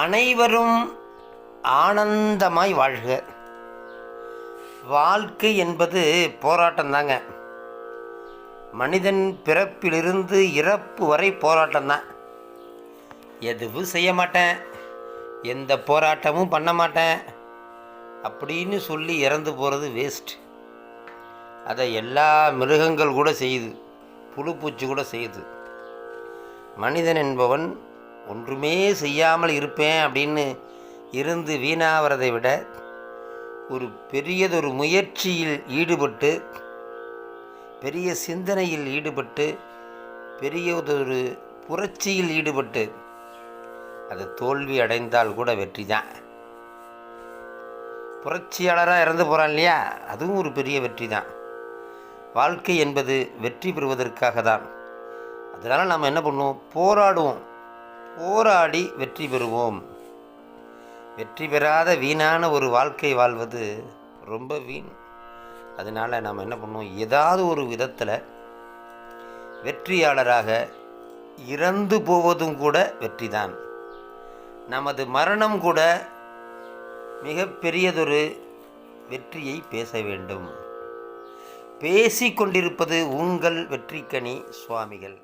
அனைவரும் ஆனந்தமாய் வாழ்க. வாழ்க்கை என்பது போராட்டம் தாங்க மனிதன் பிறப்பிலிருந்து இறப்பு வரை போராட்டம்தான். எதுவும் செய்ய மாட்டேன். எந்த போராட்டமும் பண்ண மாட்டேன். அப்படின்னு சொல்லி இறந்து போகிறது வேஸ்ட் அதை எல்லா மிருகங்கள் கூட செய்யுது. புழு பூச்சி கூட செய்யுது. மனிதன் என்பவன் ஒன்றுமே செய்யாமல் இருப்பேன் அப்படின்னு இருந்து வீணாகிறதை விட ஒரு பெரியதொரு முயற்சியில் ஈடுபட்டு பெரிய சிந்தனையில் ஈடுபட்டு பெரியதொரு புரட்சியில் ஈடுபட்டு அது தோல்வி அடைந்தால் கூட வெற்றி தான். புரட்சியாளராக இறந்து போகிறான் இல்லையா? அதுவும் ஒரு பெரிய வெற்றி தான். வாழ்க்கை என்பது வெற்றி பெறுவதற்காக தான். அதனால் நாம் என்ன பண்ணுவோம்? போராடுவோம். போராடி வெற்றி பெறுவோம். வெற்றி பெறாத வீணான ஒரு வாழ்க்கை வாழ்வது ரொம்ப வீண். அதனால் நாம் என்ன பண்ணுவோம்? ஏதாவது ஒரு விதத்தில் வெற்றியாளராக இறந்து போவதும் கூட வெற்றி தான் நமது மரணம் கூட மிகப்பெரியதொரு வெற்றியை பேச வேண்டும். பேசிக்கொண்டிருப்பது உங்கள் வெற்றிக்கனி சுவாமிகள்.